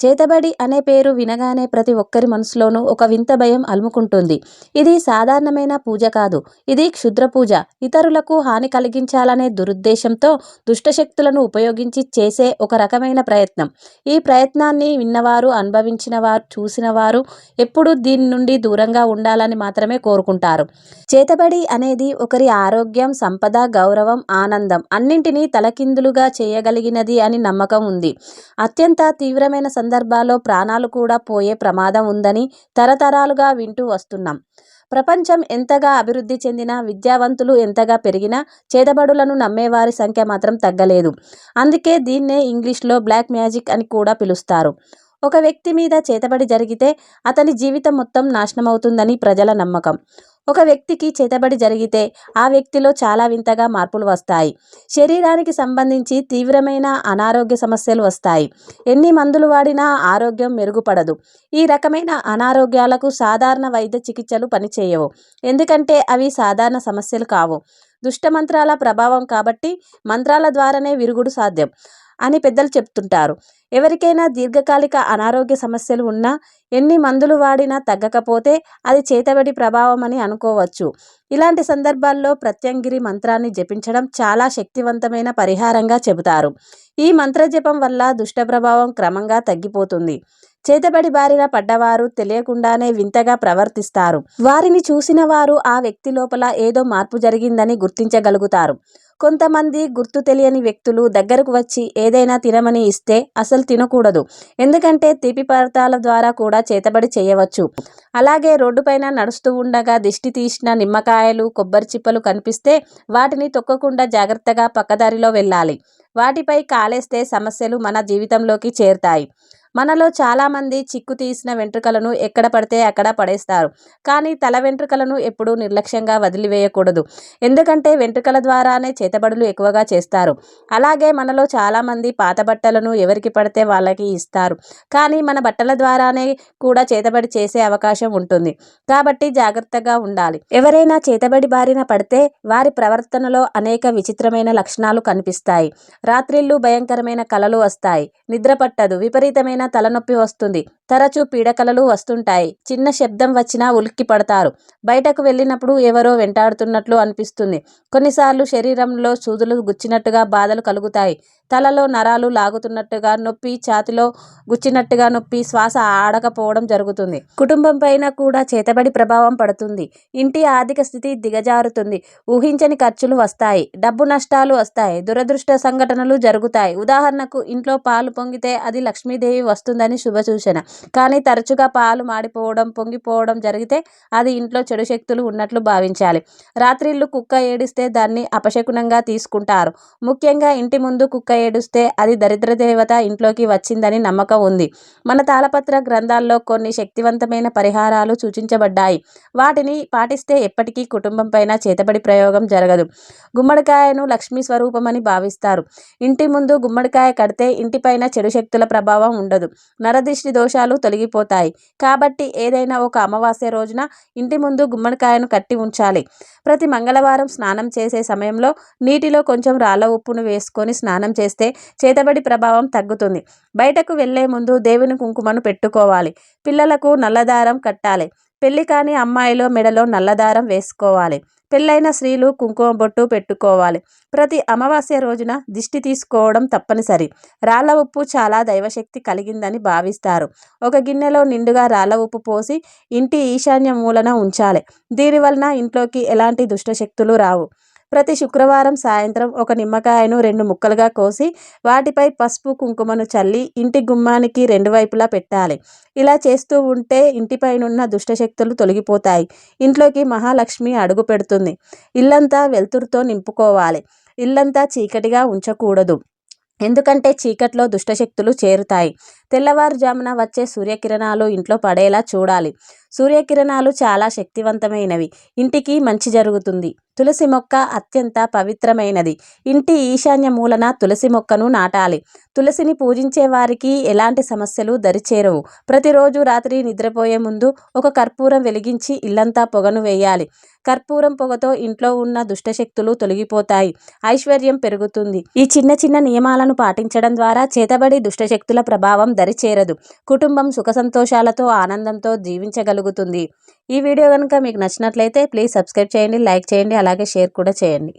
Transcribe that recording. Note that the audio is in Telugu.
చేతబడి అనే పేరు వినగానే ప్రతి ఒక్కరి మనసులోనూ ఒక వింత భయం అలుముకుంటుంది. ఇది సాధారణమైన పూజ కాదు. ఇది క్షుద్ర పూజ. ఇతరులకు హాని కలిగించాలనే దురుద్దేశంతో దుష్టశక్తులను ఉపయోగించి చేసే ఒక రకమైన ప్రయత్నం. ఈ ప్రయత్నాన్ని విన్నవారు అనుభవించిన వారు చూసిన వారు ఎప్పుడూ దీని నుండి దూరంగా ఉండాలని మాత్రమే కోరుకుంటారు. చేతబడి అనేది ఒకరి ఆరోగ్యం సంపద గౌరవం ఆనందం అన్నింటినీ తలకిందులుగా చేయగలిగినది అని నమ్మకం ఉంది. అత్యంత తీవ్రమైన సందర్భాల్లో ప్రాణాలు కూడా పోయే ప్రమాదం ఉందని తరతరాలుగా వింటూ వస్తున్నాం. ప్రపంచం ఎంతగా అభివృద్ధి చెందినా విద్యావంతులు ఎంతగా పెరిగినా చేతబడులను నమ్మేవారి సంఖ్య మాత్రం తగ్గలేదు. అందుకే దీన్నే ఇంగ్లీష్లో బ్లాక్ మ్యాజిక్ అని కూడా పిలుస్తారు. ఒక వ్యక్తి మీద చేతబడి జరిగితే అతని జీవితం మొత్తం నాశనమవుతుందని ప్రజల నమ్మకం. ఒక వ్యక్తికి చేతబడి జరిగితే ఆ వ్యక్తిలో చాలా వింతగా మార్పులు వస్తాయి. శరీరానికి సంబంధించి తీవ్రమైన అనారోగ్య సమస్యలు వస్తాయి. ఎన్ని మందులు వాడినా ఆరోగ్యం మెరుగుపడదు. ఈ రకమైన అనారోగ్యాలకు సాధారణ వైద్య చికిత్సలు పనిచేయవు. ఎందుకంటే అవి సాధారణ సమస్యలు కావు. దుష్టమంత్రాల ప్రభావం కాబట్టి మంత్రాల ద్వారానే విరుగుడు సాధ్యం. అని పెద్దలు చెప్తుంటారు. ఎవరికైనా దీర్ఘకాలిక అనారోగ్య సమస్యలు ఉన్నా ఎన్ని మందులు వాడినా తగ్గకపోతే అది చేతబడి ప్రభావం అని అనుకోవచ్చు. ఇలాంటి సందర్భాల్లో ప్రత్యంగిరి మంత్రాన్ని జపించడం చాలా శక్తివంతమైన పరిహారంగా చెబుతారు. ఈ మంత్రజపం వల్ల దుష్ట ప్రభావం క్రమంగా తగ్గిపోతుంది. చేతబడి బారిన పడ్డవారు తెలియకుండానే వింతగా ప్రవర్తిస్తారు. వారిని చూసిన వారు ఆ వ్యక్తి లోపల ఏదో మార్పు జరిగిందని గుర్తించగలుగుతారు. కొంతమంది గుర్తు తెలియని వ్యక్తులు దగ్గరకు వచ్చి ఏదైనా తినమని ఇస్తే అసలు తినకూడదు. ఎందుకంటే తీపి పదార్థాల ద్వారా కూడా చేతబడి చేయవచ్చు. అలాగే రోడ్డుపైన నడుస్తూ ఉండగా దిష్టి తీసిన నిమ్మకాయలు కొబ్బరి చిప్పలు కనిపిస్తే వాటిని తొక్కకుండా జాగ్రత్తగా పక్కదారిలో వెళ్ళాలి. వాటిపై కాలేస్తే సమస్యలు మన జీవితంలోకి చేరుతాయి. మనలో చాలామంది చిక్కు తీసిన వెంట్రుకలను ఎక్కడ పడితే అక్కడ పడేస్తారు. కానీ తల వెంట్రుకలను ఎప్పుడూ నిర్లక్ష్యంగా వదిలివేయకూడదు. ఎందుకంటే వెంట్రుకల ద్వారానే చేతబడులు ఎక్కువగా చేస్తారు. అలాగే మనలో చాలామంది పాత బట్టలను ఎవరికి పడితే వాళ్ళకి ఇస్తారు. కానీ మన బట్టల ద్వారానే కూడా చేతబడి చేసే అవకాశం ఉంటుంది. కాబట్టి జాగ్రత్తగా ఉండాలి. ఎవరైనా చేతబడి బారిన పడితే వారి ప్రవర్తనలో అనేక విచిత్రమైన లక్షణాలు కనిపిస్తాయి. రాత్రిళ్ళు భయంకరమైన కలలు వస్తాయి. నిద్ర పట్టదు. విపరీతమైన తలనొప్పి వస్తుంది. తరచూ పీడకలలు వస్తుంటాయి. చిన్న శబ్దం వచ్చినా ఉలిక్కి పడతారు. బయటకు వెళ్ళినప్పుడు ఎవరో వెంటాడుతున్నట్లు అనిపిస్తుంది. కొన్నిసార్లు శరీరంలో సూదులు గుచ్చినట్టుగా బాధలు కలుగుతాయి. తలలో నరాలు లాగుతున్నట్టుగా నొప్పి ఛాతిలో గుచ్చినట్టుగా నొప్పి శ్వాస ఆడకపోవడం జరుగుతుంది. కుటుంబం పైన కూడా చేతబడి ప్రభావం పడుతుంది. ఇంటి ఆర్థిక స్థితి దిగజారుతుంది. ఊహించని ఖర్చులు వస్తాయి. డబ్బు నష్టాలు వస్తాయి. దురదృష్ట సంఘటనలు జరుగుతాయి. ఉదాహరణకు ఇంట్లో పాలు పొంగితే అది లక్ష్మీదేవి వస్తుందని శుభసూచన కానీ తరచుగా పాలు మాడిపోవడం పొంగిపోవడం జరిగితే అది ఇంట్లో చెడు శక్తులు ఉన్నట్లు భావించాలి. రాత్రిళ్ళు కుక్క ఏడిస్తే దాన్ని అపశకునంగా తీసుకుంటారు. ముఖ్యంగా ఇంటి ముందు కుక్క ఏడుస్తే అది దరిద్ర దేవత ఇంట్లోకి వచ్చిందని నమ్మకం ఉంది. మన తాళపత్ర గ్రంథాల్లో కొన్ని శక్తివంతమైన పరిహారాలు సూచించబడ్డాయి. వాటిని పాటిస్తే ఎప్పటికీ కుటుంబం పైన చేతబడి ప్రయోగం జరగదు. గుమ్మడికాయను లక్ష్మీ స్వరూపమని భావిస్తారు. ఇంటి ముందు గుమ్మడికాయ కడితే ఇంటిపైన చెడు శక్తుల ప్రభావం ఉండదు. ఉండదు. నరదృష్టి దోషాలు తొలగిపోతాయి. కాబట్టి ఏదైనా ఒక అమావాస్య రోజున ఇంటి ముందు గుమ్మడికాయను కట్టి ఉంచాలి. ప్రతి మంగళవారం స్నానం చేసే సమయంలో నీటిలో కొంచెం రాళ్ళ ఉప్పును వేసుకొని స్నానం చేస్తే చేతబడి ప్రభావం తగ్గుతుంది. బయటకు వెళ్ళే ముందు దేవుని కుంకుమను పెట్టుకోవాలి. పిల్లలకు నల్లదారం కట్టాలి. పెళ్ళి కాని అమ్మాయిలో మెడలో నల్లదారం వేసుకోవాలి. పెళ్ళైన స్త్రీలు కుంకుమ బొట్టు పెట్టుకోవాలి. ప్రతి అమావాస్య రోజున దిష్టి తీసుకోవడం తప్పనిసరి. రాళ్ళ ఉప్పు చాలా దైవశక్తి కలిగిందని భావిస్తారు. ఒక గిన్నెలో నిండుగా రాళ్ళ ఉప్పు పోసి ఇంటి ఈశాన్య మూలన ఉంచాలి. దీనివలన ఇంట్లోకి ఎలాంటి దుష్టశక్తులు రావు. ప్రతి శుక్రవారం సాయంత్రం ఒక నిమ్మకాయను రెండు ముక్కలుగా కోసి వాటిపై పసుపు కుంకుమను చల్లి ఇంటి గుమ్మానికి రెండు వైపులా పెట్టాలి. ఇలా చేస్తూ ఉంటే ఇంటిపైనున్న దుష్టశక్తులు తొలగిపోతాయి. ఇంట్లోకి మహాలక్ష్మి అడుగు పెడుతుంది. ఇల్లంతా వెలుతురుతో నింపుకోవాలి. ఇల్లంతా చీకటిగా ఉంచకూడదు. ఎందుకంటే చీకట్లో దుష్టశక్తులు చేరుతాయి. తెల్లవారుజామున వచ్చే సూర్యకిరణాలు ఇంట్లో పడేలా చూడాలి. సూర్యకిరణాలు చాలా శక్తివంతమైనవి. ఇంటికి మంచి జరుగుతుంది. తులసి మొక్క అత్యంత పవిత్రమైనది. ఇంటి ఈశాన్య మూలన తులసి మొక్కను నాటాలి. తులసిని పూజించే వారికి ఎలాంటి సమస్యలు దరిచేరవు. ప్రతిరోజు రాత్రి నిద్రపోయే ముందు ఒక కర్పూరం వెలిగించి ఇల్లంతా పొగను వేయాలి. కర్పూరం పొగతో ఇంట్లో ఉన్న దుష్టశక్తులు తొలగిపోతాయి. ఐశ్వర్యం పెరుగుతుంది. ఈ చిన్న చిన్న నియమాలను పాటించడం ద్వారా చేతబడి దుష్టశక్తుల ప్రభావం దరిచేరదు. కుటుంబం సుఖ సంతోషాలతో ఆనందంతో జీవించగలుగుతుంది. ఈ వీడియో కనుక మీకు నచ్చినట్లయితే ప్లీజ్ సబ్స్క్రైబ్ చేయండి లైక్ చేయండి అలాగే షేర్ కూడా చేయండి.